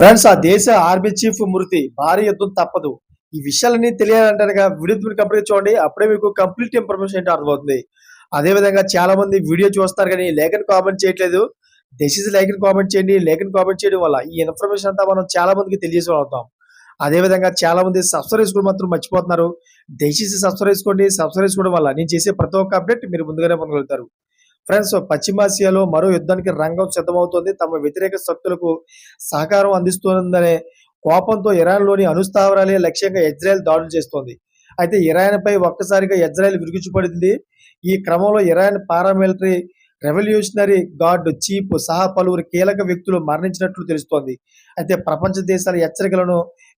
Friends ఆ దేశ army chief మృతి భారీ యుద్ధం తప్పదు. ఈ విషయాలన్నీ తెలియాలంటే వీడియో కంప్లీట్ చూడండి అప్పుడే మీకు కంప్లీట్ ఇన్ఫర్మేషన్ ఏంటో అర్థమవుతుంది. అదే విధంగా చాలా మంది వీడియో చూస్తారు కానీ లేఖను కామెంట్ చేయట్లేదు. దయచేసి లేఖను కామెంట్ చేయండి లేఖను కామెంట్ చేయడం వల్ల ఈ ఇన్ఫర్మేషన్ అంతా మనం చాలా మందికి తెలియజేసుకోగలుగుతాం అదేవిధంగా అదే విధంగా చాలా మంది సబ్స్క్రైబ్ చేసుకోవడం మాత్రం మర్చిపోతున్నారు. దయచేసి సబ్స్క్రైబ్ చేసుకోండి సబ్స్క్రైబ్ చేసుకోవడం వల్ల నేను చేసే ప్రతి ఒక్క అప్డేట్ మీరు ముందుగానే పొందగలుగుతారు. ఫ్రెండ్స్ పశ్చిమాసియాలో మరో యుద్ధానికి రంగం సిద్ధమవుతోంది. తమ వ్యతిరేక శక్తులకు సహకారం అందిస్తోందనే కోపంతో ఇరాన్లోని అణుస్థావరాలే లక్ష్యంగా ఇజ్రాయెల్ దాడులు చేస్తోంది. అయితే ఇరాన్పై ఒక్కసారిగా ఇజ్రాయెల్ విరుచుకుపడింది. ఈ క్రమంలో Iran paramilitary revolutionary guard chief సహా పలువురు కీలక వ్యక్తులు మరణించినట్లు తెలుస్తోంది. అయితే ప్రపంచ దేశాల హెచ్చరికలను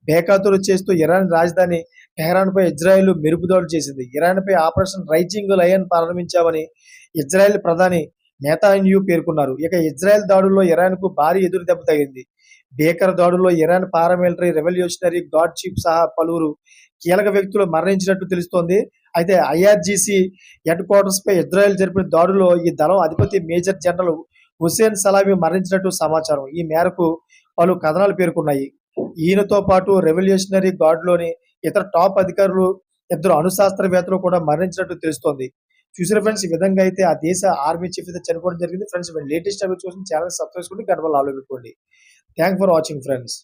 బేకాతులు చేస్తూ ఇరాన్ రాజధాని టెహరాన్పై ఇజ్రాయెల్ మెరుపుదాడులు చేసింది. ఇరాన్పై ఆపరేషన్ రైజింగ్ లయన్ ప్రారంభించామని ఇజ్రాయెల్ ప్రధాని నేతాన్యూ పేర్కొన్నారు. ఇక ఇజ్రాయెల్ దాడుల్లో ఇరాన్కు భారీ ఎదురు దెబ్బ తగింది భీకర దాడుల్లో Iran paramilitary revolutionary guard chief సహా పలువురు కీలక వ్యక్తులు మరణించినట్టు తెలుస్తోంది. అయితే ఐఆర్జీసీ హెడ్ క్వార్టర్స్ పై ఇజ్రాయెల్ జరిపిన దాడుల్లో ఈ దళం అధిపతి మేజర్ జనరల్ హుసేన్ సలామీ మరణించినట్టు సమాచారం. ఈ మేరకు పలు కథనాలు పేర్కొన్నాయి. ఈయనతో పాటు రెవల్యూషనరీ గార్డ్లోని ఇతర టాప్ అధికారులు ఇద్దరు అణుశాస్త్రవేత్తలు కూడా మరణించినట్టు తెలుస్తోంది. చూసారా ఫ్రెండ్స్ ఈ విధంగా అయితే ఆ దేశ ఆర్మీ చీఫ్ అయితే చనిపోవడం జరిగింది. ఫ్రెండ్స్ లేటెస్ట్ అప్డేట్ కోసం ఛానల్ సబ్స్క్రైబ్ చేసుకోండి గడపలు ఆలో పెట్టుకోండి. Thank for watching friends